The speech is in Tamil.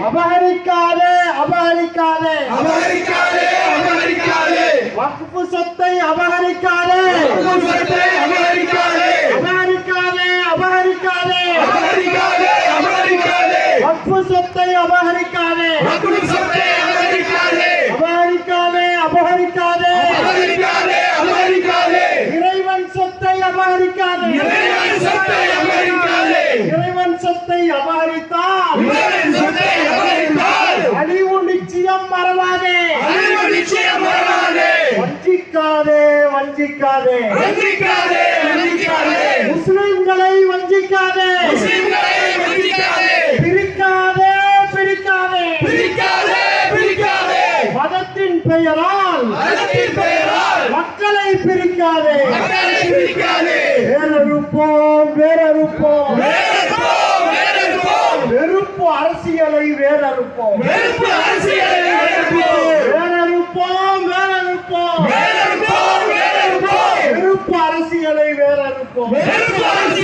அபகரிக்காதே அபகரிக்காதே. அமெரிக்காவே அமெரிக்காவே வக்ஃபு சொத்தை அபகரிக்காதே குடும்பத்தை அமெரிக்காவே அபகரிக்காதே அபகரிக்காதே அமெரிக்காவே அமெரிக்காவே வக்ஃபு சொத்தை அபகரிக்காதே குடும்பத்தை அமெரிக்காவே அபகரிக்காதே அபகரிக்காதே அமெரிக்காவே அமெரிக்காவே இறைவன் சொத்தை அபகரிக்காதே இறைவன் சொத்தை அமெரிக்காவே சொத்தை அபகரித்தால் அழிவு நிச்சயம் மறவாதே வஞ்சிக்காதே வஞ்சிக்காதே. முஸ்லிம்களை வஞ்சிக்காதே. பிரிக்காதே பிரிக்காதே. பிரிக்காதே பிரிக்காதே. மதத்தின் பெயரால் மக்களை பிரிக்காதே. வேறறுப்போம் வேறறுப்போம் அரசியலை வேறறுப்போம். வெறுப்பு அரசியலை வேறறுப்போம். வேறறுப்போம் வேறறுப்போம். வெறுப்பு அரசியலை வேறறுப்போம்.